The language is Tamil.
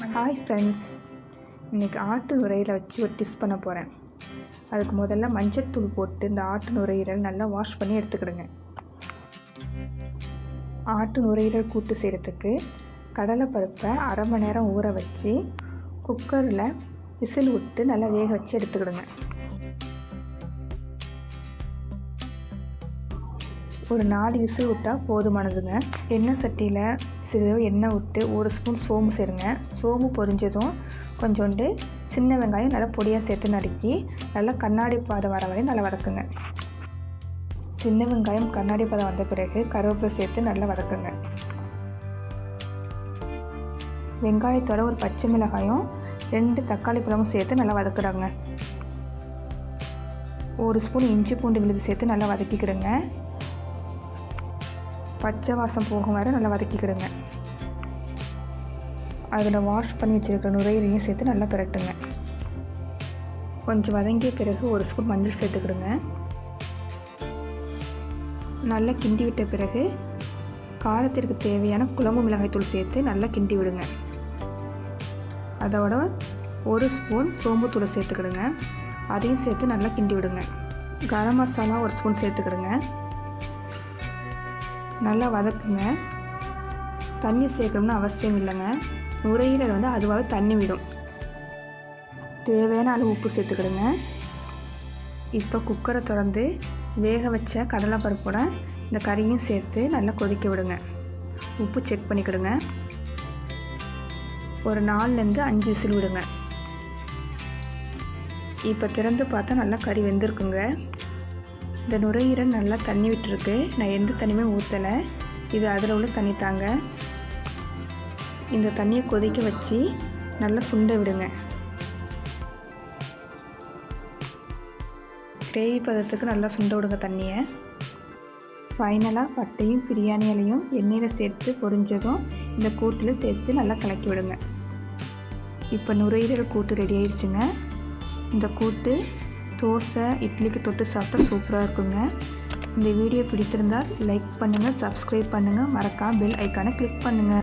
ஹாய் ஃப்ரெண்ட்ஸ் இன்றைக்கி ஆட்டு நுரையில் வச்சு ஒரு டிஸ் பண்ண போகிறேன் அதுக்கு முதல்ல மஞ்சத்தூள் போட்டு இந்த ஆட்டு நுரையீரல் நல்லா வாஷ் பண்ணி எடுத்துக்கிடுங்க. ஆட்டு நுரையீரல் கூட்டு செய்கிறதுக்கு கடலைப்பருப்பை அரை மணி நேரம் ஊற வச்சு குக்கரில் விசில் விட்டு நல்லா வேக வச்சு எடுத்துக்கிடுங்க. ஒரு நாலு விசில் விட்டால் போதுமானதுங்க. எண்ணெய் சட்டியில் சிறிது எண்ணெய் விட்டு ஒரு ஸ்பூன் சோம்பு சேருங்க. சோம்பு பொரிஞ்சதும் கொஞ்சோண்டு சின்ன வெங்காயம் நல்லா பொடியாக சேர்த்து நறுக்கி நல்லா கண்ணாடி பாதை வர வரையும் நல்லா வதக்குங்க. சின்ன வெங்காயம் கண்ணாடி பதம் வந்த பிறகு கருவேப்பிலை சேர்த்து நல்லா வதக்குங்க. வெங்காயத்தோட ஒரு பச்சை மிளகாயும் ரெண்டு தக்காளி பழமும் சேர்த்து நல்லா வதக்குறாங்க. ஒரு ஸ்பூன் இஞ்சி பூண்டு விழுது சேர்த்து நல்லா வதக்கிக்கிடுங்க. பச்சை வாசம் போகும் வரை நல்லா வதக்கிக்கிடுங்க. அதில் வாஷ் பண்ணி வச்சுருக்கிற நுரையீரையும் சேர்த்து நல்லா பிரட்டுங்க. கொஞ்சம் வதங்கிய பிறகு ஒரு ஸ்பூன் மஞ்சள் சேர்த்துக்கிடுங்க. நல்லா கிண்டி விட்ட பிறகு காரத்திற்கு தேவையான குழம்பு மிளகாய்த்தூள் சேர்த்து நல்லா கிண்டி விடுங்க. அதோட ஒரு ஸ்பூன் சோம்புத்தூளை சேர்த்துக்கிடுங்க. அதையும் சேர்த்து நல்லா கிண்டி விடுங்க. கரம் மசாலா ஒரு ஸ்பூன் சேர்த்துக்கிடுங்க. நல்லா வதக்குங்க. தண்ணி சேர்க்கணும்னு அவசியம் இல்லைங்க. நுரையீரல் வந்து அதுவாகவே தண்ணி விடும். தேவையான அளவு உப்பு சேர்த்துக்கிடுங்க. இப்போ குக்கரை திறந்து வேக வச்ச கடலைப்பருப்போட இந்த கறியும் சேர்த்து நல்லா கொதிக்க விடுங்க. உப்பு செக் பண்ணிக்கிடுங்க. ஒரு நாலுலேருந்து அஞ்சு விசில் விடுங்க. இப்போ திறந்து பார்த்தா நல்லா கறி வெந்திருக்குங்க. இந்த நுரையீரல் நல்லா தண்ணி விட்டுருக்கு. நான் எந்த தண்ணியுமே ஊற்றலை இது அதில் உள்ள தண்ணி தாங்க. இந்த தண்ணியை கொதிக்க வச்சு நல்லா சுண்ட விடுங்க. கிரேவி பதத்துக்கு நல்லா சுண்ட விடுங்க தண்ணியை. ஃபைனலாக பட்டையும் பிரியாணி இலையும் எண்ணெயில் சேர்த்து பொரிஞ்சதும் இந்த கூட்டில் சேர்த்து நல்லா கலக்கி விடுங்க. இப்போ நுரையீரல் கூட்டு ரெடி ஆயிடுச்சுங்க. இந்த கூட்டு தோசை இட்லிக்கு தொட்டு சாப்பிட்டா சூப்பராக இருக்குங்க. இந்த வீடியோ பிடித்திருந்தால் லைக் பண்ணுங்கள் சப்ஸ்கிரைப் பண்ணுங்கள் மறக்காமல் பெல் ஐக்கானை கிளிக் பண்ணுங்கள்